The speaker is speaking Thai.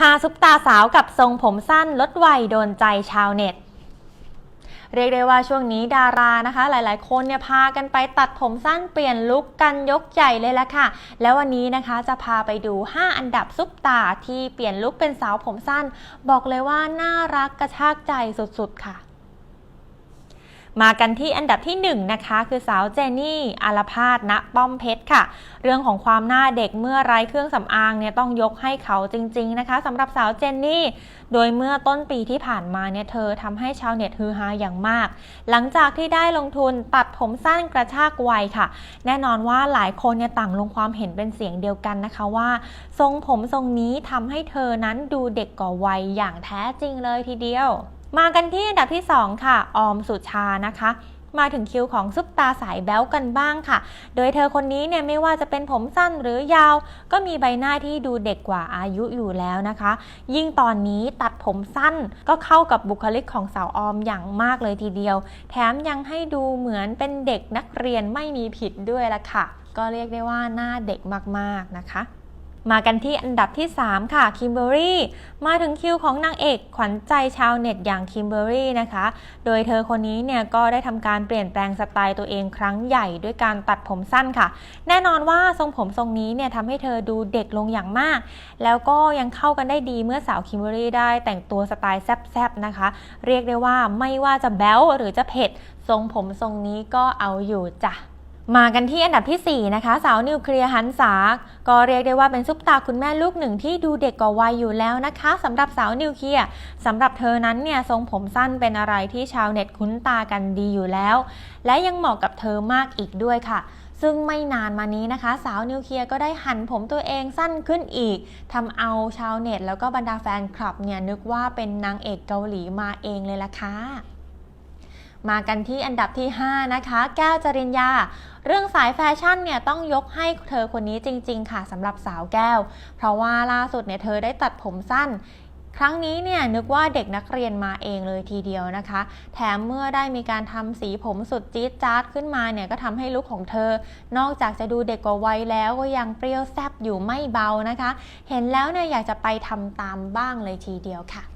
หาซุปตาสาวกับทรงผมสั้นลดวัยโดนใจชาวเน็ต เรียกได้ว่าช่วงนี้ดารานะคะ หลายๆ คนเนี่ยพากันไปตัดผมสั้นเปลี่ยนลุคกันยกใหญ่เลยละค่ะ แล้ววันนี้นะคะจะพาไปดู 5 อันดับซุปตาที่เปลี่ยนลุคเป็นสาวผมสั้น บอกเลยว่าน่ารักกระชากใจสุดๆค่ะ มากันที่อันดับที่1นะคะ คือสาวเจนี่อารพาสณป้อมเพชรค่ะ เรื่องของความหน้าเด็กเมื่อไร้เครื่องสำอางเนี่ยต้องยกให้เขาจริง ๆ นะคะสำหรับสาวเจนนี่ โดยเมื่อต้นปีที่ผ่านมาเนี่ยเธอทำให้ชาวเน็ตฮือฮาอย่างมาก หลังจากที่ได้ลงทุนตัดผมสั้นกระชากวัยค่ะ แน่นอนว่าหลายคนเนี่ยต่างลงความเห็นเป็นเสียงเดียวกันนะคะว่า ทรงผมทรงนี้ทำให้เธอนั้นดูเด็กกว่าวัยอย่างแท้จริงเลยทีเดียว มากันที่อันดับที่ 2 ค่ะ ออมสุชานะคะมาถึงคิวของซุปตาสายแบ๊วกันบ้างค่ะ โดยเธอคนนี้เนี่ยไม่ว่าจะเป็นผมสั้นหรือยาว ก็มีใบหน้าที่ดูเด็กกว่าอายุอยู่แล้วนะคะ ยิ่งตอนนี้ตัดผมสั้นก็เข้ากับบุคลิกของสาวออมอย่างมากเลยทีเดียว แถมยังให้ดูเหมือนเป็นเด็กนักเรียนไม่มีผิดด้วยละค่ะ ก็เรียกได้ว่าหน้าเด็กมากๆนะคะ มากันที่อันดับที่ 3 ค่ะคิมเบอรี่มาถึงคิวของนางเอกขวัญใจชาวเน็ตอย่างคิมเบอรี่นะคะ โดยเธอคนนี้เนี่ยก็ได้ทำการเปลี่ยนแปลงสไตล์ตัวเองครั้งใหญ่ด้วยการตัดผมสั้นค่ะ แน่นอนว่าทรงผมทรงนี้เนี่ยทำให้เธอดูเด็กลงอย่างมาก แล้วก็ยังเข้ากันได้ดีเมื่อสาวคิมเบอรี่ได้แต่งตัวสไตล์แซบๆนะคะ เรียกได้ว่าไม่ว่าจะแบ๊วหรือจะเผ็ดทรงผมทรงนี้ก็เอาอยู่จ้ะ มากันที่อันดับทีสี่ 4 นะคะ สาวนิวเคลียร์หันษาก็เรียกได้ว่าเป็นซุปตาคุณแม่ลูกหนึ่งที่ดูเด็กกว่าวัยอยู่แล้วนะคะสำหรับสาวนิวเคลียร์สำหรับเธอนั้นเนี่ยทรงผมสั้นเป็นอะไรที่ชาวเน็ตคุ้นตากันดีอยู่แล้ว และยังเหมาะกับเธอมากอีกด้วยค่ะ ซึ่งไม่นานมานี้นะคะ สาวนิวเคลียร์ก็ได้หันผมตัวเองสั้นขึ้นอีกทำเอาชาวเน็ต แล้วก็บรรดาแฟนคลับเนี่ยนึกว่าเป็นนางเอกเกาหลีมาเองเลยล่ะค่ะ มากันที่อันดับที่ 5 นะคะ แก้วจริญญา เรื่องสายแฟชั่นเนี่ยต้องยกให้เธอคนนี้จริง ๆ ค่ะสำหรับสาวแก้ว เพราะว่าล่าสุดเนี่ยเธอได้ตัดผมสั้นครั้งนี้เนี่ยนึกว่าเด็กนักเรียนมาเองเลยทีเดียวนะคะ แถมเมื่อได้มีการทำสีผมสุดจี๊ดจ๊าดขึ้นมาเนี่ยก็ทำให้ลุคของเธอ นอกจากจะดูเด็กกว่าวัยแล้วก็ยังเปรี้ยวแซบอยู่ไม่เบานะคะ เห็นแล้วเนี่ยอยากจะไปทำตามบ้างเลยทีเดียวค่ะ